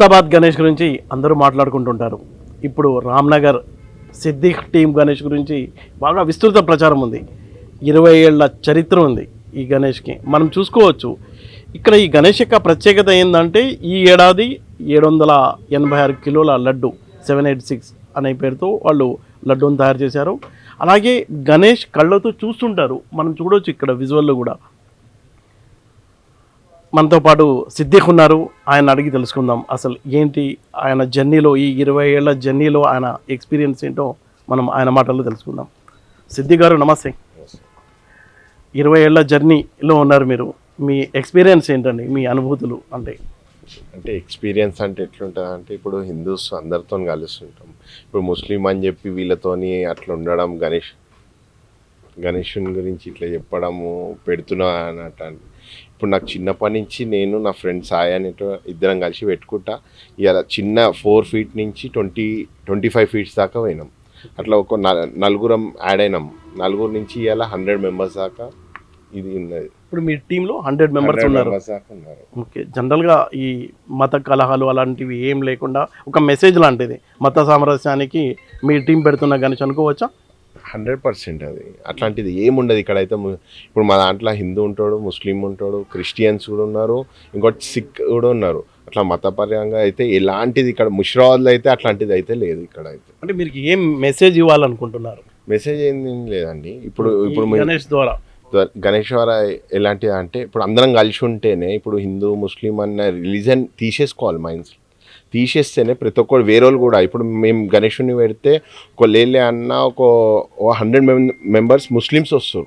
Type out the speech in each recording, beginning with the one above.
ముస్తాబాద్ గణేష్ గురించి అందరూ మాట్లాడుకుంటుంటారు. ఇప్పుడు రామ్నగర్ సిద్దిక్ టీం గణేష్ గురించి బాగా విస్తృత ప్రచారం ఉంది. ఇరవై ఏళ్ళ చరిత్ర ఉంది ఈ గణేష్కి. మనం చూసుకోవచ్చు. ఇక్కడ ఈ గణేష్ యొక్క ప్రత్యేకత ఏంటంటే ఈ ఏడాది ఏడు వందల ఎనభై ఆరు కిలోల లడ్డు సెవెన్ ఎయిట్ సిక్స్ అనే పేరుతో వాళ్ళు లడ్డూని తయారు చేశారు. అలాగే గణేష్ కళ్ళతో చూస్తుంటారు. మనం చూడవచ్చు ఇక్కడ విజువల్లో కూడా. మనతో పాటు సిద్దిక్ ఉన్నారు. ఆయన అడిగి తెలుసుకుందాం. అసలు ఏంటి ఆయన జర్నీలో ఈ ఇరవై ఏళ్ళ జర్నీలో ఆయన ఎక్స్పీరియన్స్ ఏంటో మనం ఆయన మాటల్లో తెలుసుకుందాం. సిద్ధి గారు నమస్తే. ఇరవై ఏళ్ళ జర్నీలో ఉన్నారు మీరు. మీ ఎక్స్పీరియన్స్ ఏంటండి? మీ అనుభూతులు అంటే? అంటే ఎక్స్పీరియన్స్ అంటే ఎట్లుంటుంది అంటే ఇప్పుడు హిందూస్ అందరితో కలుస్తుంటాం ఇప్పుడు ముస్లిం అని చెప్పి వీళ్ళతోని అట్లా ఉండడం గణేష్ గణేషుని గురించి ఇట్లా చెప్పడము పెడుతున్నా అన్నట్టు ఇప్పుడు నాకు చిన్నప్పటి నుంచి నేను నా ఫ్రెండ్ సాయి అని ఇద్దరం కలిసి పెట్టుకుంటా. ఇలా చిన్న ఫోర్ ఫీట్ నుంచి ట్వంటీ ట్వంటీ ఫైవ్ ఫీట్స్ దాకా పోయినాం. అట్లా ఒక నల్- నలుగురం యాడ్ అయినాం. నలుగురు నుంచి ఇలా హండ్రెడ్ మెంబర్స్ దాకా ఇది ఉన్నది. ఇప్పుడు మీ టీంలో హండ్రెడ్ మెంబర్స్ 100 ఉన్నారు. members దాకా ఉన్నారు. ఓకే. జనరల్గా ఈ మత కలహాలు అలాంటివి ఏం లేకుండా ఒక మెసేజ్ లాంటిది. మత సామరస్యానికి మీ టీం పెడుతున్న గణేష్ అనుకోవచ్చా? హండ్రెడ్ పర్సెంట్ అది. అట్లాంటిది ఏముండదు ఇక్కడైతే ము- ఇప్పుడు మా దాంట్లో హిందూ ఉంటాడు ముస్లిం ఉంటాడు క్రిస్టియన్స్ కూడా ఉన్నారు ఇంకోటి సిక్ కూడా ఉన్నారు. అట్లా మతపరంగా అయితే ఎలాంటిది ఇక్కడ ముషిరాబాద్లో అయితే అట్లాంటిది అయితే లేదు ఇక్కడ అయితే అంటే మీరు ఏం మెసేజ్ ఇవ్వాలనుకుంటున్నారు? మెసేజ్ ఏంది లేదండి. ఇప్పుడు ఇప్పుడు గణేష్ ద్వారా. గణేశ్వర ఎలాంటిది అంటే ఇప్పుడు అందరం కలిసి ఉంటేనే ఇప్పుడు హిందూ ముస్లిం అన్న రిలీజన్ తీసేసుకోవాలి మైండ్స్ తీసేస్తేనే ప్రతి ఒక్కరు వేరే వాళ్ళు కూడా. ఇప్పుడు మేము గణేషుని పెడితే ఒక లేలే అన్న ఒక హండ్రెడ్ మెంబర్స్ ముస్లిమ్స్ వస్తారు.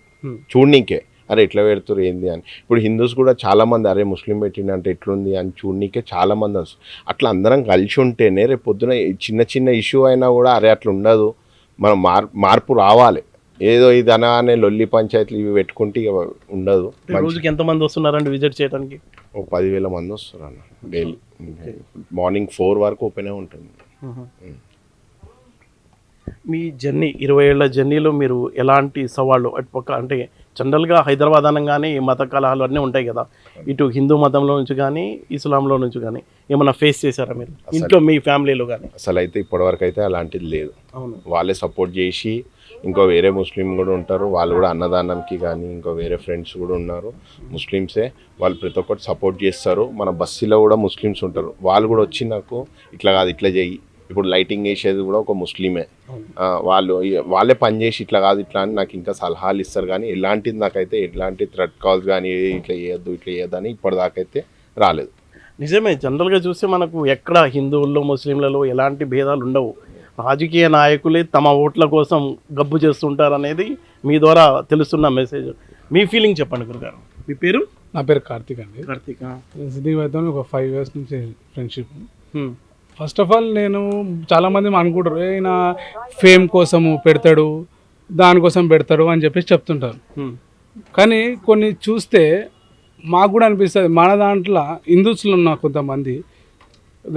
చూడనీకే. అరే ఎట్లా పెడుతురు ఏంది అని. ఇప్పుడు హిందూస్ కూడా చాలా మంది అరే ముస్లిం పెట్టిండంటే ఎట్లుంది అని చూడనీకే చాలా మంది వస్తారు. అట్లా అందరం కలిసి ఉంటేనే రేపు పొద్దున చిన్న చిన్న ఇష్యూ అయినా కూడా అరే అట్లా ఉండదు. మనం మార్ మార్పు రావాలి. ఏదో ఇది అనగానే లొల్లి పంచాయతీలు ఇవి పెట్టుకుంటే ఇక ఉండదు. రోజుకి ఎంతమంది వస్తున్నారండి విజిట్ చేయడానికి ఒక పదివేల మంది వస్తారు అన్న డైలీ. మార్నింగ్ ఫోర్ వరకు ఓపెనే ఉంటుంది. మీ జర్నీ ఇరవై ఏళ్ళ జర్నీలో మీరు ఎలాంటి సవాళ్ళు అటుపక్క అంటే జనరల్గా హైదరాబాద్ అనగానే ఈ మత కలహాలు అన్నీ ఉంటాయి కదా. ఇటు హిందూ మతంలో నుంచి కానీ ఇస్లాంలో నుంచి కానీ ఏమైనా ఫేస్ చేశారా మీరు? ఇంట్లో మీ ఫ్యామిలీలో కానీ? అసలు అయితే ఇప్పటివరకు అయితే అలాంటిది లేదు. అవును. వాళ్ళే సపోర్ట్ చేసి ఇంకో వేరే ముస్లిం కూడా ఉంటారు. వాళ్ళు కూడా అన్నదానంకి కానీ ఇంకో వేరే ఫ్రెండ్స్ కూడా ఉన్నారు. ముస్లిమ్సే వాళ్ళు ప్రతి ఒక్కటి సపోర్ట్ చేస్తారు. మన బస్సులో కూడా ముస్లిమ్స్ ఉంటారు. వాళ్ళు కూడా వచ్చి నాకు ఇట్లా కాదు ఇట్లా చేయి ఇప్పుడు లైటింగ్ వేసేది కూడా ఒక ముస్లిమే. వాళ్ళు వాళ్ళే పని చేసి ఇట్లా కాదు ఇట్లా అని నాకు ఇంకా సలహాలు ఇస్తారు. కానీ ఎలాంటిది నాకైతే ఎలాంటి థ్రెడ్ కాల్స్ కానీ ఇట్లా చేయొద్దు ఇట్లా చేయొద్దు అని ఇప్పటిదాకైతే రాలేదు. నిజమే జనరల్గా చూస్తే మనకు ఎక్కడ హిందువుల్లో ముస్లింలలో ఎలాంటి భేదాలు ఉండవు. రాజకీయ నాయకులే తమ ఓట్ల కోసం గబ్బు చేస్తుంటారు అనేది మీ ద్వారా తెలుస్తున్న మెసేజ్ మీ ఫీలింగ్ చెప్పండి గురుగారు. మీ పేరు? నా పేరు కార్తిక్ అండి. కార్తీక్. వైద్య ఒక ఫైవ్ ఇయర్స్ నుంచి ఫ్రెండ్షిప్ ఫస్ట్ ఆఫ్ ఆల్ నేను చాలామంది అనుకుంటారు ఈయన ఫేమ్ కోసము పెడతాడు దానికోసం పెడతాడు అని చెప్పేసి చెప్తుంటారు. కానీ కొన్ని చూస్తే మాకు కూడా అనిపిస్తుంది మన దాంట్లో హిందూస్లో ఉన్న కొంతమంది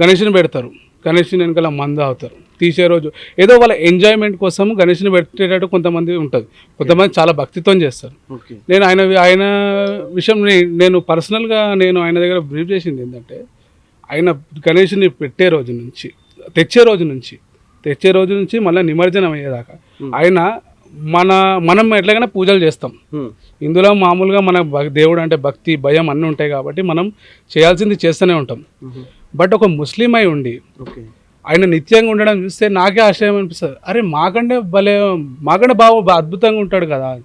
గణేష్ని పెడతారు. గణేష్ని వెనకాల మందు అవుతారు. తీసే రోజు. ఏదో వాళ్ళ ఎంజాయ్మెంట్ కోసం గణేష్ని పెట్టేటట్టు కొంతమంది ఉంటుంది. కొంతమంది చాలా భక్తితో చేస్తారు. నేను ఆయన ఆయన విషయం నేను పర్సనల్గా నేను ఆయన దగ్గర బ్రీఫ్ చేసింది ఏంటంటే ఆయన గణేష్ని పెట్టే రోజు నుంచి తెచ్చే రోజు నుంచి తెచ్చే రోజు నుంచి మళ్ళీ నిమజ్జనం అయ్యేదాకా ఆయన మన మనం ఎట్లాగైనా పూజలు చేస్తాం. ఇందులో మామూలుగా మన దేవుడు అంటే భక్తి భయం అన్నీ ఉంటాయి కాబట్టి మనం చేయాల్సింది చేస్తూనే ఉంటాం. బట్ ఒక ముస్లిం అయి ఉండి ఆయన నిత్యంగా ఉండడం చూస్తే నాకే ఆశ్చర్యం అనిపిస్తుంది. అరే మాకంటే భలే మాకంటే బాగా బా- అద్భుతంగా ఉంటాడు కదా.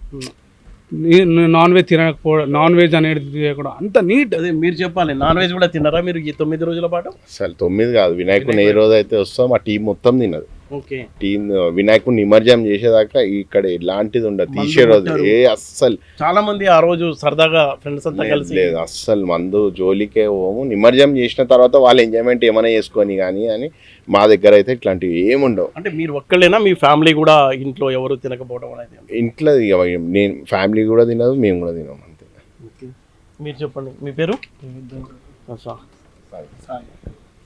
నీ- నాన్ వెజ్ తినకపోవడం నాన్ వెజ్ అనేది తినకపోవడం అంత నీట్. అదే మీరు చెప్పాలి నాన్ వెజ్ కూడా తిన్నారా మీరు ఈ తొమ్మిది రోజుల పాటు? అసలు తొమ్మిది కాదు వినాయకుని ఏ రోజు అయితే వస్తాం మా టీం మొత్తం తినదు. ఓకే. టీం వినాయకుని నిమజ్జనం చేసేదాకా ఇక్కడ ఎలాంటిది ఉండదు. తీసే రోజు. ఏ అస్సలు. చాలా మంది ఆ రోజు సరదాగా ఫ్రెండ్స్ అంతా కలిసి లేదు అస్సలు మందు జోలికే పోము. నిమజ్జనం చేసిన తర్వాత వాళ్ళ ఎంజాయ్మెంట్ ఏమైనా చేసుకొని కానీ అని మా దగ్గర అయితే ఇట్లాంటివి ఏముండవు. అంటే మీరు ఒక్కళ్ళేనా? మీ ఫ్యామిలీ కూడా ఇంట్లో ఎవరు తినకపోవడం అనేది? ఇంట్లో ఇక నేను ఫ్యామిలీ కూడా తినదు మేము కూడా తినము అంతే. ఓకే. మీరు చెప్పండి. మీ పేరు?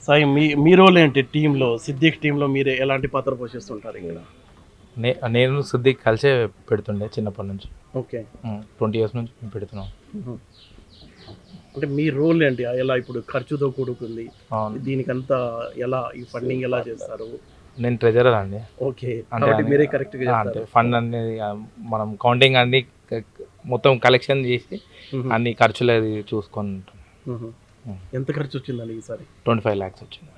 సాయి మీ మీ రోల్ ఏంటి టీంలో సిద్దిక్ టీంలో మీరు ఎలాంటి పాత్ర పోషిస్తుంటారు ఇక్కడ? నే నేను సిద్దిక్ కలిసే పెడుతుండే చిన్నప్పటి నుంచి. ఓకే. ట్వంటీ ఇయర్స్ నుంచి పెడుతున్నాం. అంటే మీ రోల్ ఏంటి? ఎలా ఇప్పుడు ఖర్చుతో కూడుకుంది? దీనికంతా ఎలా ఈ ఫండింగ్ ఎలా చేస్తారు? నేను ట్రెజరర్ అండి. ఓకే. అంటే మీరే కరెక్ట్గా ఆ, అంటే ఫండ్ అనేది మనం కౌంటింగ్ అన్ని మొత్తం కలెక్షన్ చేసి. అన్ని ఖర్చులు అది చూసుకొని మ్మ్. ఎంత ఖర్చు వచ్చిందండి ఈసారి? ట్వంటీ ఫైవ్ ల్యాక్స్ వచ్చింది.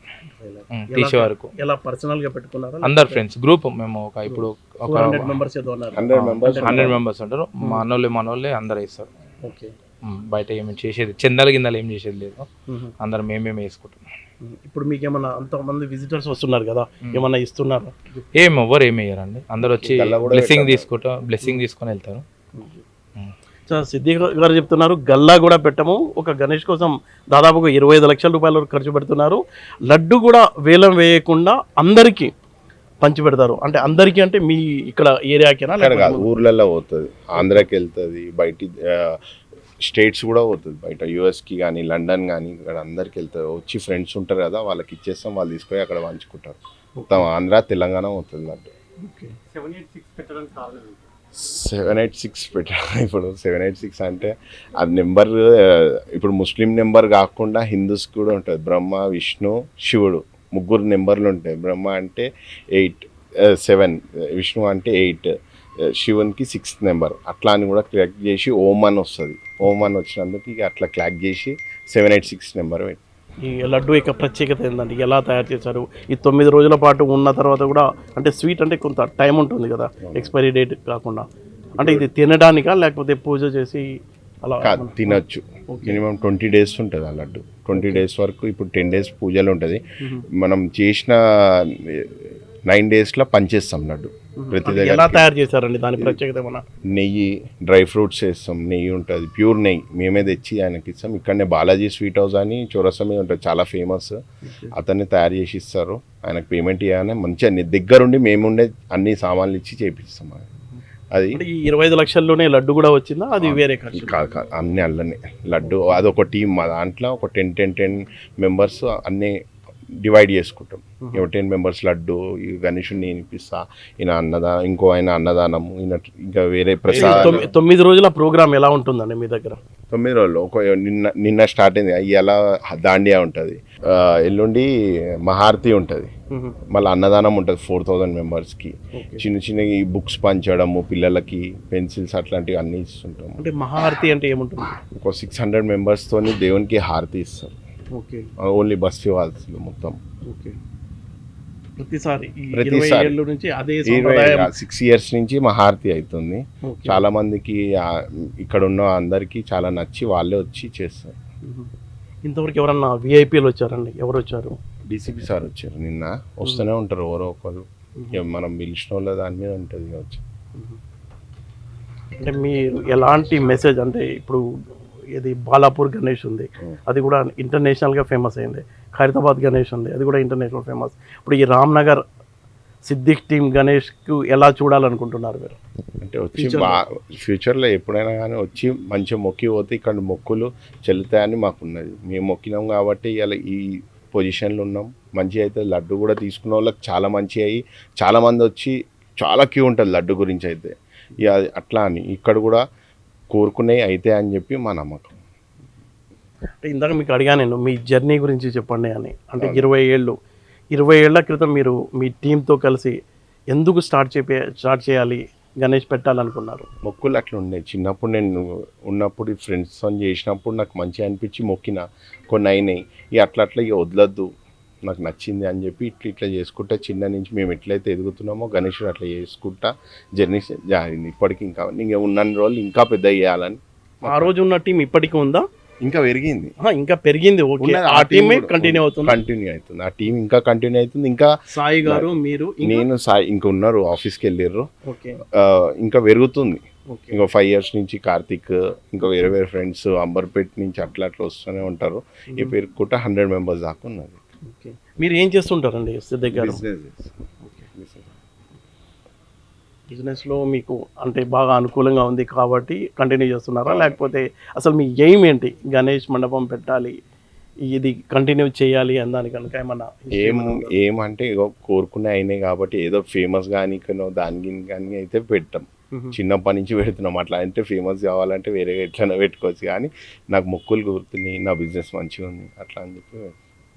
మ్మ్, తీసే వరకు. ఎలా పర్సనల్గా పెట్టుకున్నారా? అందరు ఫ్రెండ్స్ గ్రూప్ మేము ఒక ఇప్పుడు ఒక హండ్రెడ్ మెంబర్స్ ఏదో ఉన్నారు హండ్రెడ్ మెంబర్స్ హండ్రెడ్ మెంబర్స్ ఉంటారు. మనోళ్ళే మనోళ్ళే అందరు వేస్తారు. ఓకే. మ్మ్, బయట ఏమి చేసేది చందాల గిందలు ఏం చేసేది లేదు. మ్మ్. అందరం మేమేమి వేసుకుంటాం. మ్మ్. ఇప్పుడు మీకు ఏమన్నా అంతమంది విజిటర్స్ వస్తున్నారు కదా ఏమన్నా ఇస్తున్నారా? ఏం ఎవ్వరు ఏమి వేయరండి. అందరు వచ్చి బ్లెస్సింగ్. తీసుకుంటా బ్లెస్సింగ్ తీసుకొని వెళ్తారు. మ్మ్. సో సిద్దిక్ గారు చెప్తున్నారు గల్లా కూడా పెట్టము. ఒక గణేష్ కోసం దాదాపుగా ఇరవై ఐదు లక్షల రూపాయల వరకు ఖర్చు పెడుతున్నారు. లడ్డు కూడా వేలం వేయకుండా అందరికీ పంచి పెడతారు అంటే అందరికీ అంటే మీ ఇక్కడ ఏరియాకేనా? కాదు ఊర్లలో పోతుంది. ఆంధ్రాకి వెళ్తుంది బయటి స్టేట్స్ కూడా పోతుంది. బయట యూఎస్కి కానీ లండన్ కానీ ఇక్కడ అందరికి వెళ్తుంది. వచ్చి ఫ్రెండ్స్ ఉంటారు కదా వాళ్ళకి ఇచ్చేస్తాం వాళ్ళు తీసుకొని అక్కడ పంచుకుంటారు. మొత్తం ఆంధ్ర తెలంగాణ పోతుంది laddu. Okay. Seven eight six పెట్టాను ఇప్పుడు సెవెన్ ఎయిట్ సిక్స్ అంటే అది నెంబర్ ఇప్పుడు ముస్లిం నెంబర్ కాకుండా హిందూస్ కూడా ఉంటుంది బ్రహ్మ విష్ణు శివుడు ముగ్గురు నెంబర్లు ఉంటాయి. బ్రహ్మ అంటే ఎయిట్ సెవెన్ విష్ణు అంటే ఎయిట్ శివునికి సిక్స్త్ నెంబర్. అట్లా అని కూడా క్లాక్ చేసి ఓం అని వస్తుంది. ఓం అని వచ్చినందుకు ఇక అట్లా క్లాక్ చేసి సెవెన్ ఎయిట్ సిక్స్ నెంబర్ పెట్టి ఈ లడ్డు యొక్క ప్రత్యేకత ఏంటంటే ఎలా తయారు చేశారు? ఈ తొమ్మిది రోజుల పాటు ఉన్న తర్వాత కూడా అంటే స్వీట్ అంటే కొంత టైం ఉంటుంది కదా ఎక్స్పైరీ డేట్ కాకుండా. అంటే ఇది తినడానికా లేకపోతే పూజ చేసి అలా తినొచ్చు. మినిమం ట్వంటీ డేస్ ఉంటుంది ఆ లడ్డు. ట్వంటీ డేస్ వరకు ఇప్పుడు టెన్ డేస్ పూజలు ఉంటుంది. మనం చేసిన నైన్ డేస్లో పంచేస్తాం లడ్డు. ప్రతి ఎలా తయారు చేశారండి? దాని ప్రత్యేకత ఏమన్నా? నెయ్యి డ్రై ఫ్రూట్స్ వేస్తాం. నెయ్యి ఉంటుంది. ప్యూర్ నెయ్యి. మేమే తెచ్చి ఆయనకి ఇస్తాం. ఇక్కడనే బాలాజీ స్వీట్ హౌస్ అని చౌరసమే ఉంటుంది. చాలా ఫేమస్. అతన్ని తయారు చేసి ఇస్తారు. ఆయనకు పేమెంట్ ఇవ్వగానే మంచిగా దగ్గరుండి మేముండే అన్ని సామాన్లు ఇచ్చి చేపిస్తాం. అది ఈ ఇరవై ఐదు లక్షల్లోనే లడ్డు కూడా వచ్చిందా? అది వేరే కాదు కాదు అన్ని అల్లనే. లడ్డు అదొక టీం మా దాంట్లో ఒక టెన్ టెన్ టెన్ మెంబర్స్ అన్నీ డివైడ్ చేసుకుంటాం. ఇక టెన్ మెంబర్స్ లడ్డు ఈ గణేషుని నేను ఇప్పిస్తా ఈయన అన్నదా ఇంకో ఆయన అన్నదానము ఈయన ఇంకా వేరే ప్రసాద్ తొమ్మి- తొమ్మిది రోజుల ప్రోగ్రామ్ ఎలా ఉంటుందండి మీ దగ్గర? తొమ్మిది రోజులు ఒక నిన్న నిన్న స్టార్ట్ అయింది. ఇవాళ దాండియా ఉంటుంది. ఎల్లుండి మహారతి ఉంటుంది. మళ్ళీ అన్నదానం ఉంటుంది ఫోర్ థౌజండ్ మెంబర్స్కి చిన్న చిన్న ఈ బుక్స్ పంచడము పిల్లలకి పెన్సిల్స్ అట్లాంటివి అన్నీ ఇస్తుంటాం అంటే మహారతి అంటే ఏముంటుంది? ఒక సిక్స్ హండ్రెడ్ మెంబర్స్తోని దేవునికి హారతి ఇస్తారు ఓకే ఓన్లీ బస్ ఫివాల్స్లో మొత్తం. ఓకే ప్రతిసారి నుంచి అదే సిక్స్ ఇయర్స్ నుంచి మహారతి అవుతుంది ఓకే. చాలా మందికి ఇక్కడ ఉన్న అందరికీ చాలా నచ్చి వాళ్ళే వచ్చి చేస్తారు. ఇంతవరకు ఎవరన్నా విఐపీలు వచ్చారండి? ఎవరు వచ్చారు? డీసీపీ సార్ వచ్చారు నిన్న. వస్తూనే ఉంటారు ఎవరో ఒకరు. మనం పిలిచిన వాళ్ళ దాని మీద ఉంటుంది అంటే మీరు ఎలాంటి మెసేజ్ అంటే ఇప్పుడు ఇది బాలాపూర్ గణేష్ ఉంది. అది కూడా ఇంటర్నేషనల్గా ఫేమస్ అయింది. ఖైరతాబాద్ గణేష్ ఉంది. అది కూడా ఇంటర్నేషనల్ ఫేమస్ ఇప్పుడు ఈ రామ్నగర్ సిద్దిక్ టీమ్ గణేష్కు ఎలా చూడాలనుకుంటున్నారు మీరు? అంటే వచ్చి ఫ్యూచర్లో ఎప్పుడైనా కానీ వచ్చి మంచిగా మొక్కి పోతే ఇక్కడ మొక్కులు చెల్లుతాయని మాకున్నది. మేము మొక్కినాం కాబట్టి ఇలా ఈ పొజిషన్లో ఉన్నాం. మంచిగా అయితే లడ్డు కూడా తీసుకున్న వాళ్ళకి చాలా మంచి అయ్యి చాలామంది వచ్చి చాలా క్యూ ఉంటుంది లడ్డు గురించి అయితే. ఇక అట్లా అని. ఇక్కడ కూడా కోరుకునే అయితే అని చెప్పి మా నమ్మకం. అంటే ఇందాక మీకు అడిగాను నేను మీ జర్నీ గురించి చెప్పండి అని. అంటే ఇరవై ఏళ్ళు ఇరవై ఏళ్ళ క్రితం మీరు మీ టీంతో కలిసి ఎందుకు స్టార్ట్ చేపే స్టార్ట్ చేయాలి గణేష్ పెట్టాలనుకున్నారు? మొక్కులు అట్లా ఉండే చిన్నప్పుడు నేను ఉన్నప్పుడు ఫ్రెండ్స్తో చేసినప్పుడు నాకు మంచిగా అనిపించి మొక్కిన కొన్ని అయినాయి. ఇక అట్లా అట్లా ఇక వదలొద్దు నాకు నచ్చింది అని చెప్పి ఇట్లా ఇట్లా చేసుకుంటా చిన్న నుంచి మేము ఎట్లయితే ఎదుగుతున్నామో గణేషుడు అట్లా చేసుకుంటా జర్నీ జారింది ఇప్పటికి ఇంకా ఇంకా ఉన్న రోజులు ఇంకా పెద్ద చేయాలని. ఆ రోజు ఉన్న టీం ఇప్పటికీ ఉందా? ఇంకా పెరిగింది. ఇంకా పెరిగింది ఓకే. ఆ టీమే కంటిన్యూ అవుతుంది? కంటిన్యూ అవుతుంది. ఆ టీం ఇంకా కంటిన్యూ అవుతుంది. ఇంకా సాయి గారు మీరు నేను సాయి ఇంకా ఉన్నారు ఆఫీస్కి ఆ, ఇంకా పెరుగుతుంది. ఇంకో ఫైవ్ ఇయర్స్ నుంచి కార్తిక్ ఇంకా వేరే వేరే ఫ్రెండ్స్ అంబర్పేట్ నుంచి అట్లా అట్లా వస్తూనే ఉంటారు. ఈ పేరుకుంటే హండ్రెడ్ మెంబర్స్ దాకా ఉన్నది. ఓకే. మీరు ఏం చేస్తుంటారండి సిద్ధయ్య గారు? బిజినెస్లో మీకు అంటే బాగా అనుకూలంగా ఉంది కాబట్టి కంటిన్యూ చేస్తున్నారా? లేకపోతే అసలు మీ ఎయిమ్ ఏంటి? గణేష్ మండపం పెట్టాలి ఇది కంటిన్యూ చేయాలి అని దాని కనుక ఏమన్నా ఏం? ఏమంటే కోరుకునే అయినాయి కాబట్టి ఏదో ఫేమస్ కానీ దానికి కానీ అయితే పెట్టాం. చిన్నప్పటి నుంచి పెడుతున్నాం. అట్లా అంటే ఫేమస్ కావాలంటే వేరేగా ఎట్లైనా పెట్టుకోవచ్చు. కానీ నాకు మొక్కులు గుర్తున్నాయి. నా బిజినెస్ మంచిగా ఉంది. అట్లా అని చెప్పి